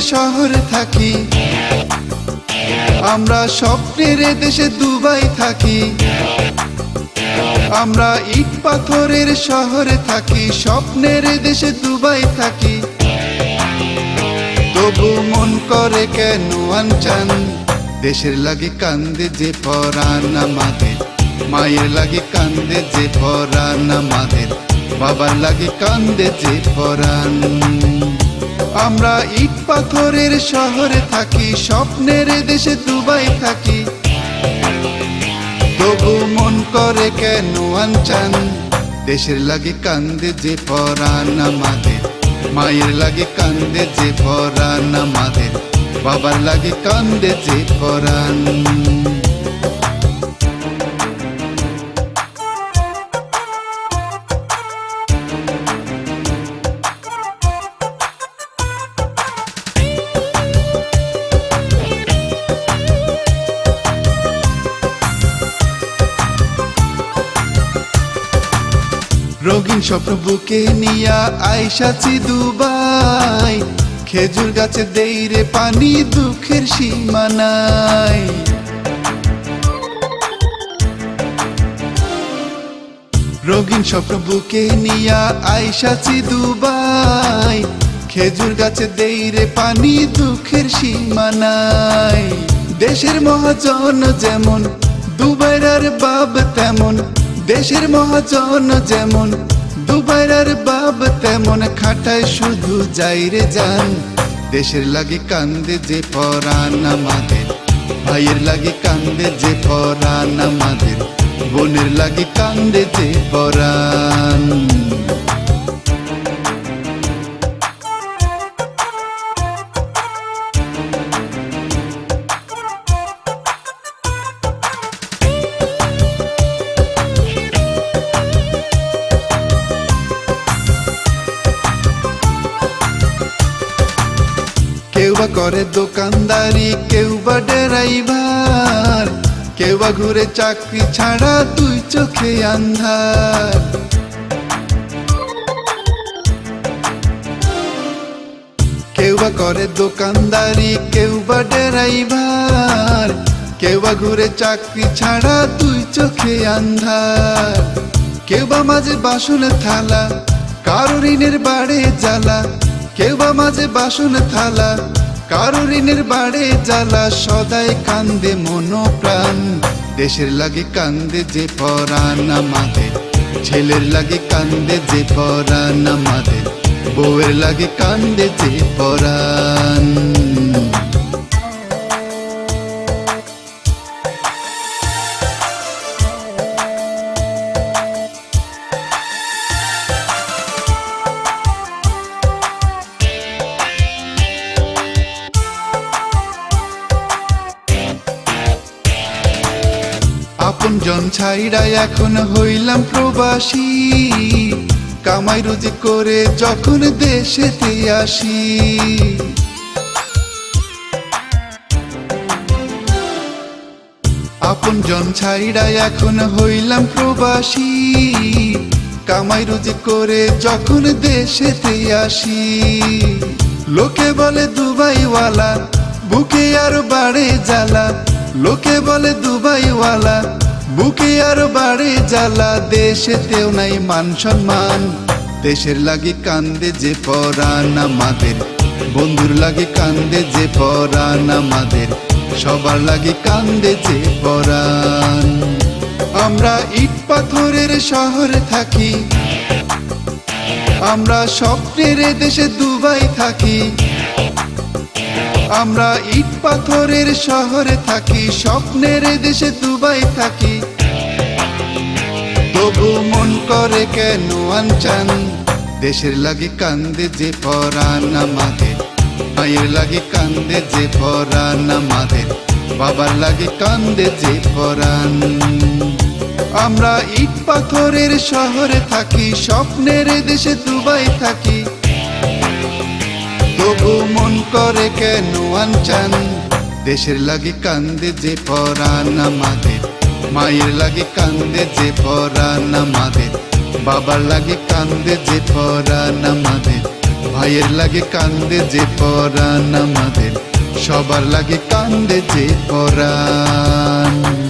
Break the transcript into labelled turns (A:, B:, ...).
A: শহরে থাকি। আমরা স্বপ্নের দেশে দুবাই থাকি। আমরা ইট পাথরের শহরে থাকি, স্বপ্নের দেশে দুবাই থাকি। তবু মন করে কেন আনচান? দেশের লাগে কান্দে যে পরাণ আমাদের। মায়ের লাগে কান্দে যে পরাণ আমাদের। বাবার লাগে কান্দে যে পরাণ। আমরা ইট পাথরের শহরে থাকি, স্বপ্নের দেশে দুবাই থাকি। তবু মন করে কেন আনচান? দেশের লাগে কান্দে যে পরাণ আমাদের। মায়ের লাগে কান্দে যে পরাণ আমাদের। বাবার লাগে কান্দে যে পরাণ। রঙিন স্বপ্ন বুকে নিয়া আইসাছি দুবাই। খেজুর গাছে দেই রে পানি দুঃখের সীমানাই রঙিন স্বপ্ন বুকে নিয়া আইসাছি দুবাই। খেজুর গাছে দেই রে পানি দুঃখের সীমানাই দেশের মহাজন যেমন দুবাইরার বাব তেমন। দেশের মহাজন যেমন দুবাইরার বাপ তেমন, খাটায় শুধু যাইরে যান। দেশের লাগে কান্দে যে পরাণ আমাদের, ভাইয়ের লাগে কান্দে যে পরাণ আমাদের, বোনের লাগে কান্দে যে পরাণ। বা করে দোকানদারি, কেউ বা ড্রাইভার কেউ বা ঘুরে চাকরি ছাড়া তুই চোখে আন্ধার। কেউ বা করে দোকানদারি, কেউ বা ড্রাইভার কেউ বা ঘুরে চাকরি ছাড়া তুই চোখে আন্ধার। কেউ বা মাঝে বাসন থালা, কারও ঋণের বাড়ে জ্বালা। কেউ বা মাঝে বাসন থালা কারও ঋণের বাড়ে জ্বালা, সদাই কান্দে মনোপ্রাণ। দেশের লাগে কান্দে যে পরাণ আমাদের, ছেলের লাগে কান্দে যে পরাণ আমাদের, বউয়ের লাগে কান্দে যে পরাণ। আপন জন ছাইরা এখন হইলাম প্রবাসী। কামাই রুজি করে যখন দেশেতে আসি। আপন জন ছাইরা এখন হইলাম প্রবাসী। কামাই রুজি করে যখন দেশেতে আসি। লোকে বলে দুবাইওয়ালা, বুকে আর বাড়ে জ্বালা। লোকে বলে দুবাইওয়ালা বুকে আর বাড়ি জ্বালা, দেশেতেও নাই মান সম্মান। দেশের লাগে কান্দে যে পরাণ আমাদের, বন্ধুর লাগে কান্দে যে পরাণ আমাদের, সবার লাগে কান্দে যে পরাণ। আমরা ইট পাথরের শহরে থাকি, আমরা স্বপ্নের দেশে দুবাই থাকি। আমরা ইট পাথরের শহরে থাকি, স্বপ্নের দেশে দুবাই থাকি। তবু মন করে কেন আনচান? দেশের লাগে কান্দে যে পরাণ আমাদের মায়ের লাগে কান্দে যে পরাণ আমাদের বাবার লাগে কান্দে যে পরাণ আমরা ইট পাথরের শহরে থাকি, স্বপ্নের দেশে দুবাই থাকি। মন করে কেন আনচান? দেশের লাগে কান্দে যে পরাণ আমাদের মায়ের লাগে কান্দে যে পরাণ আমাদের বাবার লাগে কান্দে যে পরাণ আমাদের ভাইয়ের লাগে কান্দে যে পরাণ আমাদের সবার লাগে কান্দে যে পরাণ